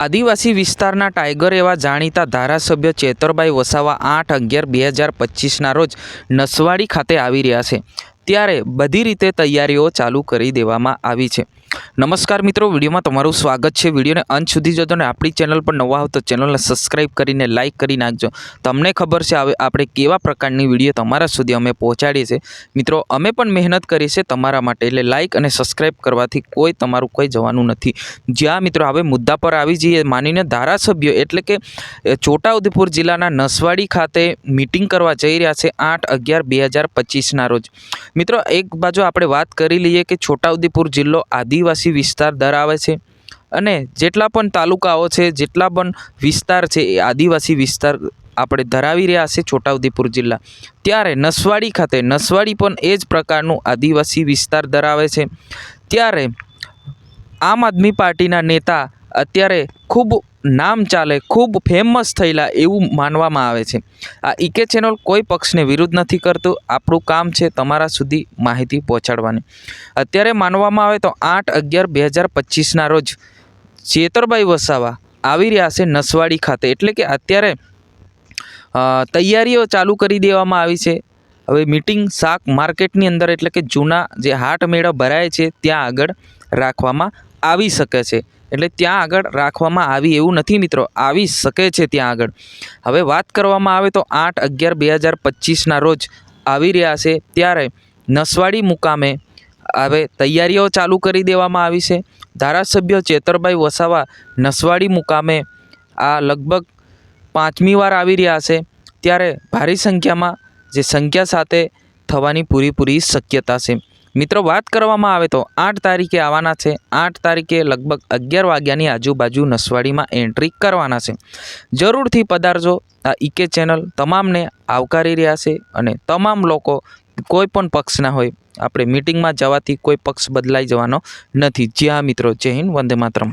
આદિવાસી વિસ્તારના ટાઈગર એવા જાણીતા ધારાસભ્ય ચેતરભાઈ વસાવા આઠ અગિયાર બે હજાર પચીસના રોજ નસવાડી ખાતે આવી રહ્યા છે. ત્યારે બધી રીતે તૈયારીઓ ચાલુ કરી દેવામાં આવી છે. નમસ્કાર મિત્રો, વિડીયોમાં તમારું સ્વાગત છે. વિડીયોને અંત સુધી જોજો અને આપણી ચેનલ પર નવા હો તો ચેનલને સબસ્ક્રાઈબ કરીને લાઇક કરી નાખજો. તમને ખબર છે હવે આપણે કેવા પ્રકારની વીડિયો તમારા સુધી અમે પહોંચાડીએ છીએ. મિત્રો, અમે પણ મહેનત કરી છે તમારા માટે. એટલે લાઇક અને સબસ્ક્રાઈબ કરવાથી કોઈ તમારું કોઈ જવાનું નથી. જ્યાં મિત્રો, હવે મુદ્દા પર આવી જઈએ માનીને ધારાસભ્યો એટલે કે છોટાઉદેપુર જિલ્લાના નસવાડી ખાતે મિટિંગ કરવા જઈ રહ્યા છે આઠ અગિયાર બે હજાર પચીસના રોજ. મિત્રો, એક બાજુ આપણે વાત કરી લઈએ કે છોટાઉદેપુર જિલ્લો આદિવાસી વિસ્તાર ધરાવે છે અને જેટલા પણ તાલુકાઓ છે, જેટલા પણ વિસ્તાર છે એ આદિવાસી વિસ્તાર આપણે ધરાવી રહ્યા છે છોટાઉદેપુર જિલ્લા. ત્યારે નસવાડી ખાતે, નસવાડી પણ એ જ પ્રકારનું આદિવાસી વિસ્તાર ધરાવે છે. ત્યારે આમ આદમી પાર્ટીના નેતા અત્યારે ખૂબ નામ ચાલે, ખૂબ ફેમસ થયેલા એવું માનવામાં આવે છે. આ ઈકે ચેનલ કોઈ પક્ષને વિરુદ્ધ નથી કરતું, આપણું કામ છે તમારા સુધી માહિતી પહોંચાડવાની. અત્યારે માનવામાં આવે તો આઠ અગિયાર બે હજાર પચીસના રોજ ચેતરભાઈ વસાવા આવી રહ્યા છે નસવાડી ખાતે. એટલે કે અત્યારે તૈયારીઓ ચાલુ કરી દેવામાં આવી છે. હવે મિટિંગ શાક માર્કેટની અંદર એટલે કે જૂના જે હાટ મેળા ભરાય છે, ત્યાં આગળ રાખવામાં આવી શકે છે. એટલે ત્યાં આગળ રાખવામાં આવી એવું નથી મિત્રો, આવી શકે છે ત્યાં આગળ. હવે વાત કરવામાં આવે તો આઠ અગિયાર બે હજાર પચીસના રોજ આવી રહ્યા છે, ત્યારે નસવાડી મુકામે હવે તૈયારીઓ ચાલુ કરી દેવામાં આવી છે. ધારાસભ્ય ચેતરભાઈ વસાવા નસવાડી મુકામે આ લગભગ પાંચમી વાર આવી રહ્યા છે, ત્યારે ભારી સંખ્યામાં જે સંખ્યા સાથે થવાની પૂરેપૂરી શક્યતા છે. મિત્રો, વાત કરવામાં આવે તો આઠ તારીખે આવવાના છે. આઠ તારીખે લગભગ અગિયાર વાગ્યાની આજુબાજુ નસવાડીમાં એન્ટ્રી કરવાના છે. જરૂરથી પધારજો. આ ઈકે ચેનલ તમામને આવકારી રહ્યા છે અને તમામ લોકો કોઈ પણ પક્ષના હોય, આપણે મિટિંગમાં જવાથી કોઈ પક્ષ બદલાઈ જવાનો નથી. જ્યાં મિત્રો, જય હિન્દ, વંદે માતરમ.